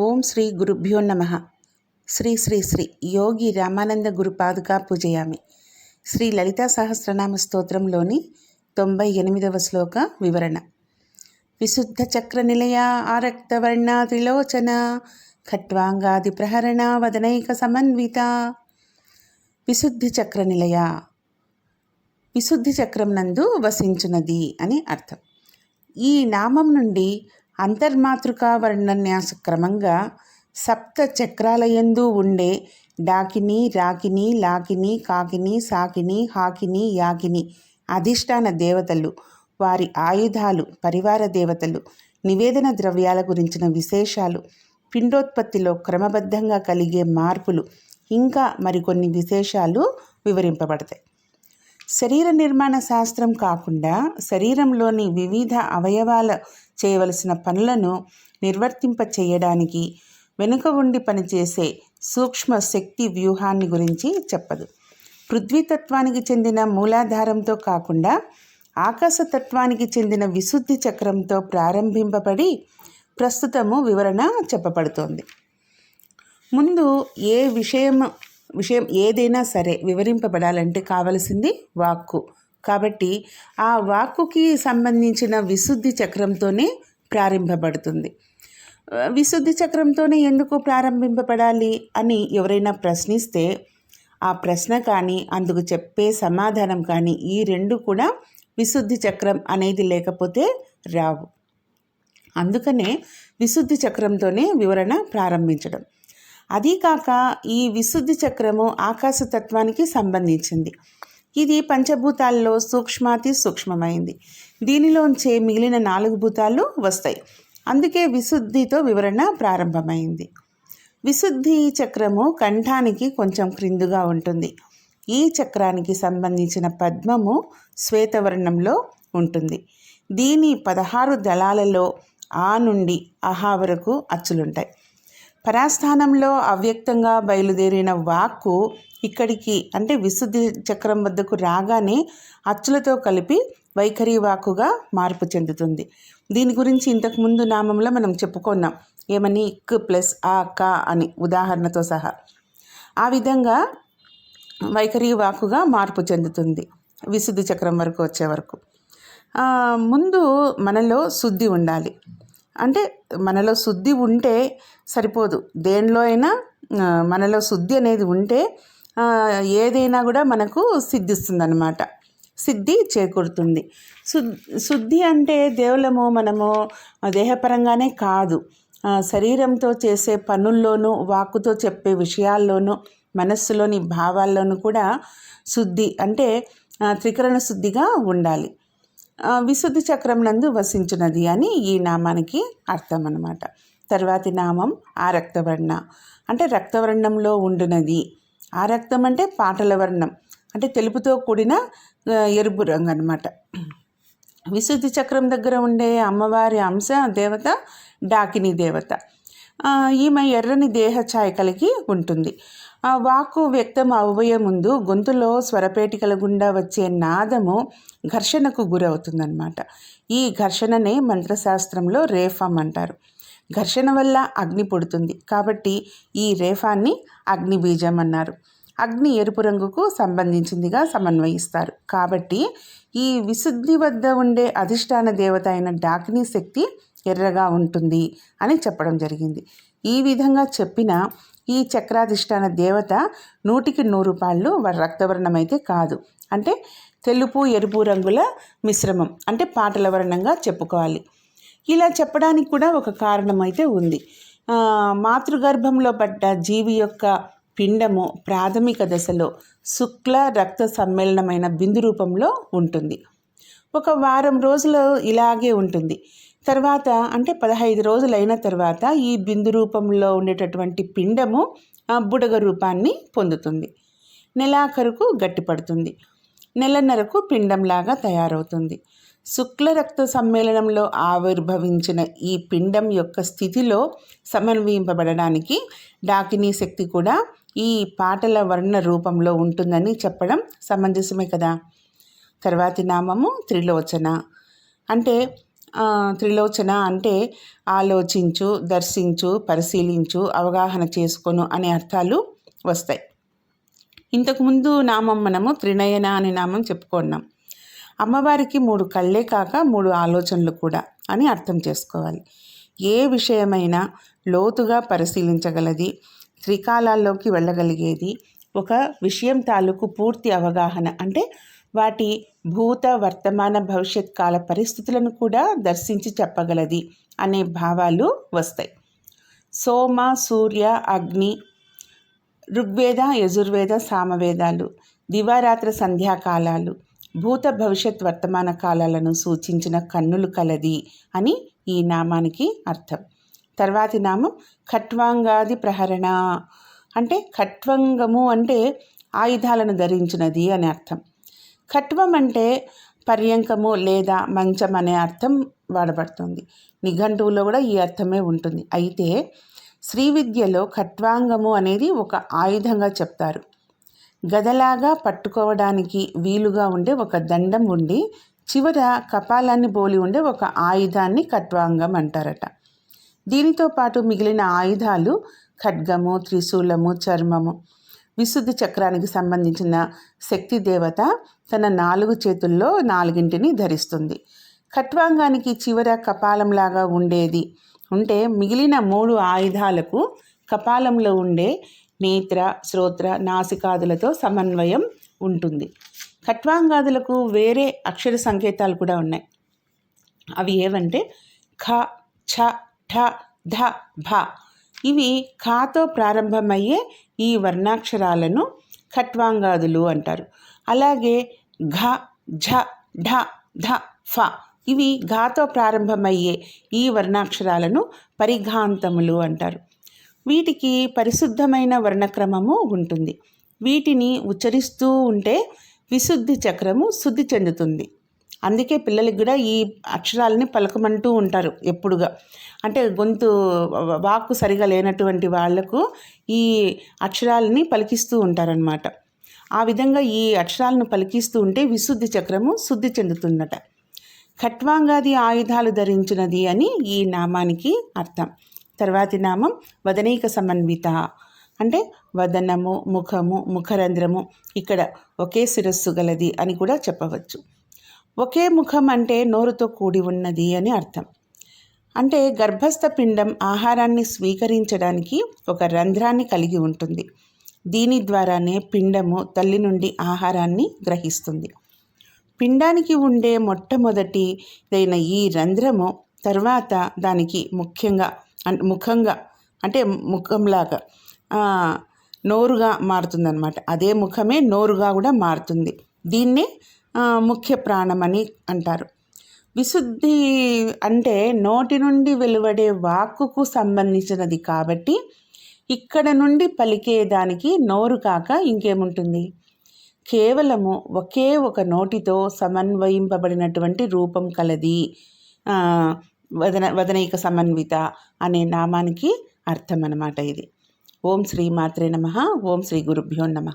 ఓం శ్రీ గురుభ్యో నమ. శ్రీ శ్రీ శ్రీ యోగి రామానంద గురుపాదుగా పూజయామి. శ్రీ లలితా సహస్రనామ స్తోత్రంలోని తొంభై ఎనిమిదవ శ్లోక వివరణ. విశుద్ధ చక్ర నిలయ ఆరక్తవర్ణ త్రిలోచన ఖట్వాంగాది ప్రహరణ వదనైక సమన్విత. విశుద్ధి చక్ర నిలయ విశుద్ధి చక్రం నందు వసించున్నది అని అర్థం. ఈ నామం నుండి అంతర్మాతృకా వర్ణన్యాస క్రమంగా సప్త చక్రాలయందు ఉండే డాకిని రాకిని లాకిని కాకిని సాకిని హాకిని యాకిని అధిష్టాన దేవతలు వారి ఆయుధాలు పరివార దేవతలు నివేదన ద్రవ్యాల గురించిన విశేషాలు పిండోత్పత్తిలో క్రమబద్ధంగా కలిగే మార్పులు ఇంకా మరికొన్ని విశేషాలు వివరింపబడతాయి. శరీర నిర్మాణ శాస్త్రం కాకుండా శరీరంలోని వివిధ అవయవాల చేయవలసిన పనులను నిర్వర్తింప చేయడానికి వెనుక ఉండి పనిచేసే సూక్ష్మ శక్తి వ్యూహాన్ని గురించి చెప్పదు. పృథ్వీతత్వానికి చెందిన మూలాధారంతో కాకుండా ఆకాశతత్వానికి చెందిన విశుద్ధి చక్రంతో ప్రారంభింపబడి ప్రస్తుతము వివరణ చెప్పబడుతోంది. ముందు ఏ విషయం విషయం ఏదైనా సరే వివరింపబడాలంటే కావలసింది వాక్కు. కాబట్టి ఆ వాక్కుకి సంబంధించిన విశుద్ధి చక్రంతోనే ప్రారంభపడుతుంది. విశుద్ధి చక్రంతోనే ఎందుకు ప్రారంభింపబడాలి అని ఎవరైనా ప్రశ్నిస్తే ఆ ప్రశ్న కానీ అందుకు చెప్పే సమాధానం కానీ ఈ రెండు కూడా విశుద్ధి చక్రం అనేది లేకపోతే రావు. అందుకనే విశుద్ధి చక్రంతోనే వివరణ ప్రారంభించడం. అదీ కాక ఈ విశుద్ధి చక్రము ఆకాశతత్వానికి సంబంధించింది. ఇది పంచభూతాల్లో సూక్ష్మాతి సూక్ష్మమైంది. దీనిలోంచే మిగిలిన నాలుగు భూతాలు వస్తాయి. అందుకే విశుద్ధితో వివరణ ప్రారంభమైంది. విశుద్ధి చక్రము కంఠానికి కొంచెం క్రిందుగా ఉంటుంది. ఈ చక్రానికి సంబంధించిన పద్మము శ్వేతవర్ణంలో ఉంటుంది. దీని పదహారు దళాలలో ఆ నుండి అహా వరకు అచ్చులుంటాయి. పరాస్థానంలో అవ్యక్తంగా బయలుదేరిన వాక్కు ఇక్కడికి అంటే విశుద్ధి చక్రం వద్దకు రాగానే అచ్చులతో కలిపి వైఖరి వాకుగా మార్పు చెందుతుంది. దీని గురించి ఇంతకుముందు నామంలో మనం చెప్పుకున్నాం. ఏమని? క్ ప్లస్ ఆ క అని ఉదాహరణతో సహా. ఆ విధంగా వైఖరి వాకుగా మార్పు చెందుతుంది విశుద్ధి చక్రం వరకు వచ్చే వరకు. ముందు మనలో శుద్ధి ఉండాలి. అంటే మనలో శుద్ధి ఉంటే సరిపోదు. దేనిలో అయినా మనలో శుద్ధి అనేది ఉంటే ఏదైనా కూడా మనకు సిద్ధిస్తుంది అనమాట సిద్ధి చేకూరుతుంది. శుద్ధి అంటే దేవులము మనము దేహపరంగానే కాదు. శరీరంతో చేసే పనుల్లోనూ వాక్కుతో చెప్పే విషయాల్లోనూ మనస్సులోని భావాల్లోనూ కూడా శుద్ధి అంటే త్రికరణ శుద్ధిగా ఉండాలి. విశుద్ధి చక్రం నందు వసించినది అని ఈ నామానికి అర్థం అనమాట తర్వాతి నామం ఆ రక్తవర్ణ. అంటే రక్తవర్ణంలో ఉండునది. ఆ రక్తం అంటే పాటల వర్ణం. అంటే తెలుపుతో కూడిన ఎరుపు రంగు అనమాట విశుద్ధి చక్రం దగ్గర ఉండే అమ్మవారి అంశ దేవత డాకిని దేవత. ఈమె ఎర్రని దేహ ఛాయ కలిగి ఉంటుంది. ఆ వాక్కు వ్యక్తం అవ్వయే ముందు గొంతులో స్వరపేటికల గుండా వచ్చే నాదము ఘర్షణకు గురవుతుందన్నమాట. ఈ ఘర్షణనే మంత్రశాస్త్రంలో రేఫం అంటారు. ఘర్షణ వల్ల అగ్ని పుడుతుంది. కాబట్టి ఈ రేఫాన్ని అగ్నిబీజం అన్నారు. అగ్ని ఎరుపు రంగుకు సంబంధించిందిగా సమన్వయిస్తారు. కాబట్టి ఈ విశుద్ధి వద్ద ఉండే అధిష్టాన దేవత అయిన డాకిని శక్తి ఎర్రగా ఉంటుంది అని చెప్పడం జరిగింది. ఈ విధంగా చెప్పిన ఈ చక్రాధిష్టాన దేవత నూటికి నూరు పాళ్ళు రక్తవర్ణమైతే కాదు. అంటే తెలుపు ఎరుపు రంగుల మిశ్రమం. అంటే పాటల వర్ణంగా చెప్పుకోవాలి. ఇలా చెప్పడానికి కూడా ఒక కారణం అయితే ఉంది మాతృగర్భంలో పడ్డ జీవి యొక్క పిండము ప్రాథమిక దశలో శుక్ల రక్త సమ్మేళనమైన బిందు రూపంలో ఉంటుంది. ఒక వారం రోజులు ఇలాగే ఉంటుంది. తర్వాత అంటే పదహైదు రోజులైన తర్వాత ఈ బిందు రూపంలో ఉండేటటువంటి పిండము బుడగ రూపాన్ని పొందుతుంది. నెలాఖరుకు గట్టిపడుతుంది. నెలన్నరకు పిండంలాగా తయారవుతుంది. శుక్ల రక్త సమ్మేళనంలో ఆవిర్భవించిన ఈ పిండం యొక్క స్థితిలో సమన్వయింపబడడానికి డాకినీ శక్తి కూడా ఈ పాటల వర్ణ రూపంలో ఉంటుందని చెప్పడం సమంజసమే కదా. తర్వాతి నామము త్రిలోచన. అంటే త్రిలోచన అంటే ఆలోచించు దర్శించు పరిశీలించు అవగాహన చేసుకొను అనే అర్థాలు వస్తాయి. ఇంతకుముందు నామం మనము త్రినయన అనే నామం చెప్పుకున్నాం. అమ్మవారికి మూడు కళ్ళే కాక మూడు ఆలోచనలు కూడా అని అర్థం చేసుకోవాలి. ఏ విషయమైనా లోతుగా పరిశీలించగలది త్రికాలాల్లోకి వెళ్ళగలిగేది ఒక విషయం తాలూకు పూర్తి అవగాహన అంటే వాటి భూత వర్తమాన భవిష్యత్ కాల పరిస్థితులను కూడా దర్శించి చెప్పగలది అనే భావాలు వస్తాయి. సోమ సూర్య అగ్ని ఋగ్వేద యజుర్వేద సామవేదాలు దివారాత్ర సంధ్యాకాలాలు భూత భవిష్యత్ వర్తమాన కాలాలను సూచించిన కన్నులు కలది అని ఈ నామానికి అర్థం. తర్వాతి నామం ఖట్వాంగాది ప్రహరణ. అంటే ఖట్వంగము అంటే ఆయుధాలను ధరించినది అని అర్థం. ఖట్వం అంటే పర్యంకము లేదా మంచం అనే అర్థం వాడబడుతుంది. నిఘంటువులో కూడా ఈ అర్థమే ఉంటుంది. అయితే శ్రీ విద్యలో ఖట్వాంగము అనేది ఒక ఆయుధంగా చెప్తారు. గదలాగా పట్టుకోవడానికి వీలుగా ఉండే ఒక దండం ఉండి చివర కపాలాన్ని పోలి ఉండే ఒక ఆయుధాన్ని కట్వాంగం అంటారట. దీనితో పాటు మిగిలిన ఆయుధాలు ఖడ్గము త్రిశూలము చర్మము. విశుద్ధి చక్రానికి సంబంధించిన శక్తి దేవత తన నాలుగు చేతుల్లో నాలుగింటిని ధరిస్తుంది. ఖట్వాంగానికి చివర కపాలంలాగా ఉండేది. ఉంటే మిగిలిన మూడు ఆయుధాలకు కపాలంలో ఉండే నేత్ర శ్రోత్ర నాసికాదులతో సమన్వయం ఉంటుంది. ఖట్వాంగాదులకు వేరే అక్షర సంకేతాలు కూడా ఉన్నాయి. అవి ఏవంటే ఖ ఛ ఠ ధ భ. ఇవి ఖాతో ప్రారంభమయ్యే ఈ వర్ణాక్షరాలను ఖట్వాంగాదులు అంటారు. అలాగే ఘ ఝ ఢ ధ ఫ. ఇవి ఘాతో ప్రారంభమయ్యే ఈ వర్ణాక్షరాలను పరిఘాంతములు అంటారు. వీటికి పరిశుద్ధమైన వర్ణక్రమము ఉంటుంది. వీటిని ఉచ్చరిస్తూ ఉంటే విశుద్ధి చక్రము శుద్ధి చెందుతుంది. అందుకే పిల్లలకి కూడా ఈ అక్షరాలని పలకమంటూ ఉంటారు ఎప్పుడుగా. అంటే గొంతు వాక్కు సరిగా లేనటువంటి వాళ్ళకు ఈ అక్షరాలని పలికిస్తూ ఉంటారనమాట ఆ విధంగా ఈ అక్షరాలను పలికిస్తూ ఉంటే విశుద్ధి చక్రము శుద్ధి చెందుతుందట ఖట్వాంగాది ఆయుధాలు ధరించినది అని ఈ నామానికి అర్థం. తర్వాతి నామం వదనీక సమన్విత. అంటే వదనము ముఖము ముఖరంధ్రము ఇక్కడ ఒకే శిరస్సు గలది అని కూడా చెప్పవచ్చు. ఒకే ముఖం అంటే నోరుతో కూడి ఉన్నది అని అర్థం. అంటే గర్భస్థ పిండం ఆహారాన్ని స్వీకరించడానికి ఒక రంధ్రాన్ని కలిగి ఉంటుంది. దీని ద్వారానే పిండము తల్లి నుండి ఆహారాన్ని గ్రహిస్తుంది. పిండానికి ఉండే మొట్టమొదటిదైన ఈ రంధ్రము తర్వాత దానికి ముఖ్యంగా అంటే ముఖంగా అంటే ముఖంలాగా నోరుగా మారుతుందన్నమాట. అదే ముఖమే నోరుగా కూడా మారుతుంది. దీన్నే ముఖ్య ప్రాణం అని అంటారు. విశుద్ధి అంటే నోటి నుండి వెలువడే వాక్కుకు సంబంధించినది కాబట్టి ఇక్కడ నుండి పలికేదానికి నోరు కాక ఇంకేముంటుంది? కేవలము ఒకే ఒక నోటితో సమన్వయింపబడినటువంటి రూపం కలది. వదన వదనైక సమన్విత అనే నామానికి అర్థం అన్నమాట ఇది. ఓం శ్రీ మాత్రే నమ ఓం శ్రీ గురుభ్యో నమ.